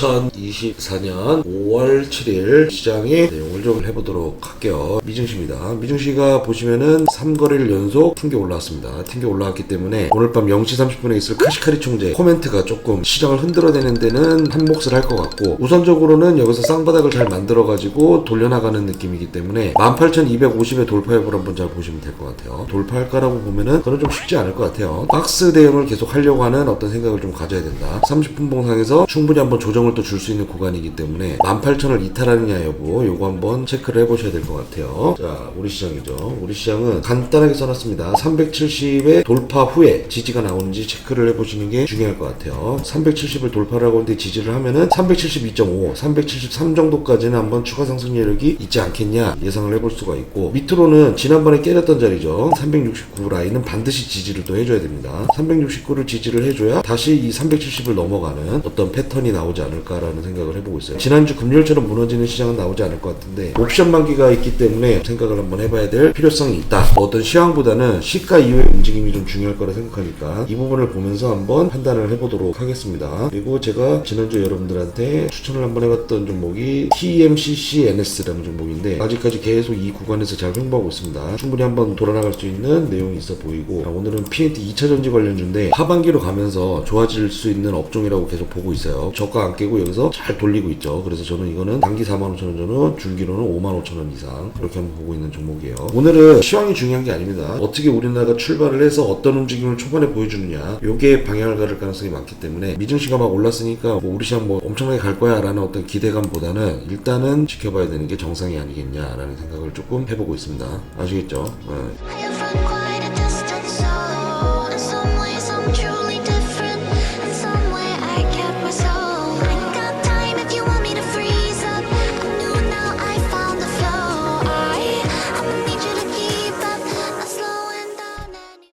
2024년 5월 7일 시장의 내용을 좀 해보도록 할게요. 미증시입니다. 미증시가 보시면은 3거래일 연속 튕겨 올라왔습니다. 튕겨 올라왔기 때문에 오늘 밤 0시 30분에 있을 카시카리 총재 코멘트가 조금 시장을 흔들어내는 데는 한 몫을 할 것 같고 우선적으로는 여기서 쌍바닥을 잘 만들어가지고 돌려나가는 느낌이기 때문에 18,250의 돌파협을 한번 잘 보시면 될 것 같아요. 돌파할까라고 보면은 그건 좀 쉽지 않을 것 같아요. 박스 대응을 계속 하려고 하는 어떤 생각을 좀 가져야 된다. 30분 봉상에서 충분히 한번 조정을 또 줄 수 있는 구간이기 때문에 18,000을 이탈하느냐 여부 요거 한번 체크를 해보셔야 될 것 같아요. 자, 우리 시장이죠. 우리 시장은 간단하게 써놨습니다. 370의 돌파 후에 지지가 나오는지 체크를 해보시는 게 중요할 것 같아요. 370을 돌파를 하고 있는데 지지를 하면은 372.5, 373 정도까지는 한번 추가 상승 여력이 있지 않겠냐 예상을 해볼 수가 있고 밑으로는 지난번에 깨졌던 자리죠. 369 라인은 반드시 지지를 또 해줘야 됩니다. 369를 지지를 해줘야 다시 이 370을 넘어가는 어떤 패턴이 나오지 않을 까라는 생각을 해보고 있어요. 지난주 금요일처럼 무너지는 시장은 나오지 않을 것 같은데 옵션 만기가 있기 때문에 생각을 한번 해봐야 될 필요성이 있다. 뭐 어떤 시황보다는 시가 이후의 움직임이 좀 중요할 거라 생각하니까 이 부분을 보면서 한번 판단을 해보도록 하겠습니다. 그리고 제가 지난주 여러분들한테 추천을 한번 해봤던 종목이 TMCCNS라는 종목인데 아직까지 계속 이 구간에서 잘 횡보하고 있습니다. 충분히 한번 돌아나갈 수 있는 내용이 있어 보이고 자, 오늘은 PNT 2차 전지 관련주인데 하반기로 가면서 좋아질 수 있는 업종이라고 계속 보고 있어요. 저가 안 깨고 여기서 잘 돌리고 있죠. 그래서 저는 이거는 단기 45,000원 전후 중기로는 55,000원 이상 그렇게 한번 보고 있는 종목이에요. 오늘은 시황이 중요한 게 아닙니다. 어떻게 우리나라가 출발을 해서 어떤 움직임을 초반에 보여주느냐 요게 방향을 가를 가능성이 많기 때문에 미증시가 막 올랐으니까 뭐 우리 시장 뭐 엄청나게 갈 거야 라는 어떤 기대감보다는 일단은 지켜봐야 되는 게 정상이 아니겠냐라는 생각을 조금 해보고 있습니다. 아시겠죠? 네.